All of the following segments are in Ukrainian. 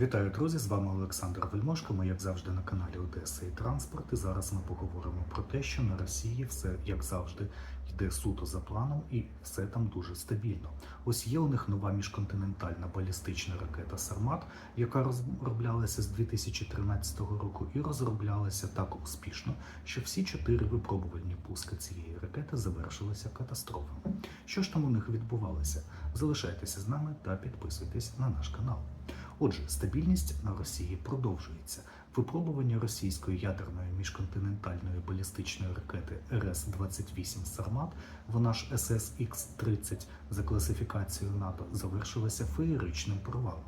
Вітаю, друзі! З вами Олександр Вельмошко. Ми, як завжди, на каналі Одеса і Транспорт. І зараз ми поговоримо про те, що на Росії все, як завжди, йде суто за планом і все там дуже стабільно. Ось є у них нова міжконтинентальна балістична ракета Сармат, яка розроблялася з 2013 року і розроблялася так успішно, що всі чотири випробувальні пуски цієї ракети завершилися катастрофами. Що ж там у них відбувалося? Залишайтеся з нами та підписуйтесь на наш канал. Отже, стабільність на Росії продовжується. Випробування російської ядерної міжконтинентальної балістичної ракети РС-28 Сармат, вона ж ССХ-30 за класифікацією НАТО, завершилася феєричним провалом.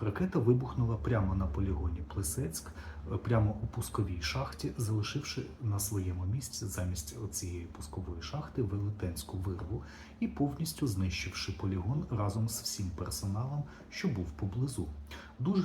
Ракета вибухнула прямо на полігоні Плесецьк, е, прямо у пусковій шахті, залишивши на своєму місці замість цієї пускової шахти велетенську вирву і повністю знищивши полігон разом з всім персоналом, що був поблизу. Дуже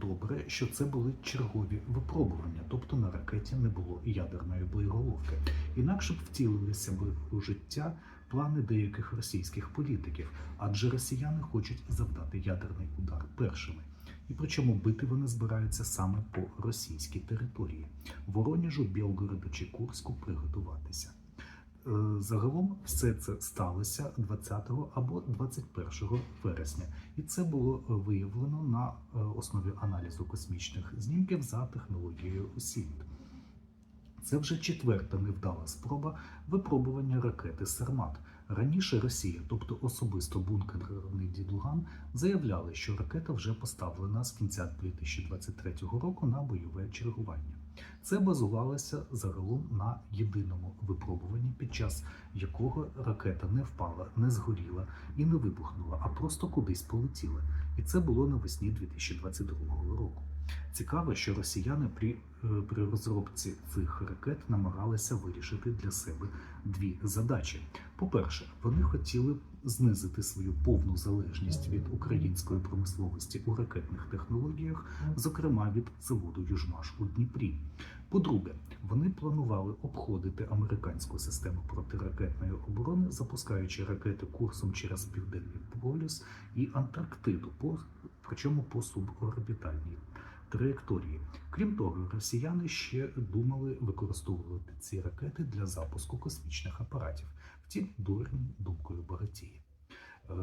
добре, що це були чергові випробування, тобто на ракеті не було ядерної боєголовки. Інакше б втілилися б у життя плани деяких російських політиків, адже росіяни хочуть завдати ядерний удар першими. І причому бити вони збираються саме по російській території Вороніжу, Білгороду чи Курську приготуватися. Е, Загалом все це сталося 20 або 21 вересня, і це було виявлено на е, основі аналізу космічних знімків за технологією СІЛД. Це вже четверта невдала спроба випробування ракети Сармат. Раніше Росія, тобто особисто бункерний Дідуган, заявляли, що ракета вже поставлена з кінця 2023 року на бойове чергування. Це базувалося загалом на єдиному випробуванні, під час якого ракета не впала, не згоріла і не вибухнула, а просто кудись полетіла. І це було навесні 2022 року. Цікаво, що росіяни при, е, при розробці цих ракет намагалися вирішити для себе дві задачі. По-перше, вони хотіли знизити свою повну залежність від української промисловості у ракетних технологіях, зокрема від заводу Южмаш у Дніпрі. По-друге, вони планували обходити американську систему протиракетної оборони, запускаючи ракети курсом через південний полюс і Антарктиду, по причому по суборбітальній траєкторії. Крім того, росіяни ще думали використовувати ці ракети для запуску космічних апаратів. Втім, дурень думкою багатіє. Е,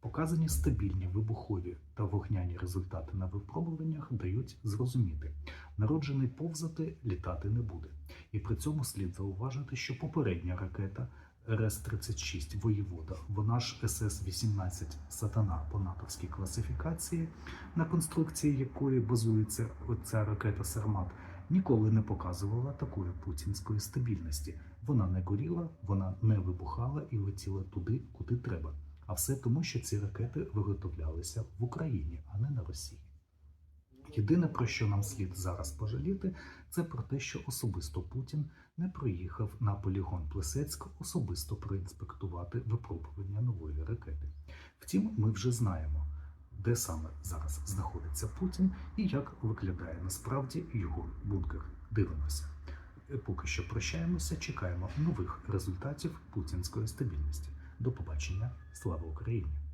Показані стабільні вибухові та вогняні результати на випробуваннях дають зрозуміти, народжений повзати літати не буде. І при цьому слід зауважити, що попередня ракета РС-36 Воєвода, вона ж СС-18 Сатана по натовській класифікації, на конструкції якої базується ця ракета Сармат, ніколи не показувала такої путінської стабільності. Вона не горіла, вона не вибухала і летіла туди, куди треба. А все тому, що ці ракети виготовлялися в Україні, а не на Росії. Єдине, про що нам слід зараз пожаліти, це про те, що особисто Путін не приїхав на полігон Плесецьк особисто проінспектувати випробування нової ракети. Втім, ми вже знаємо, де саме зараз знаходиться Путін і як виглядає насправді його бункер. Дивимося. Поки що прощаємося, чекаємо нових результатів путінської стабільності. До побачення, слава Україні!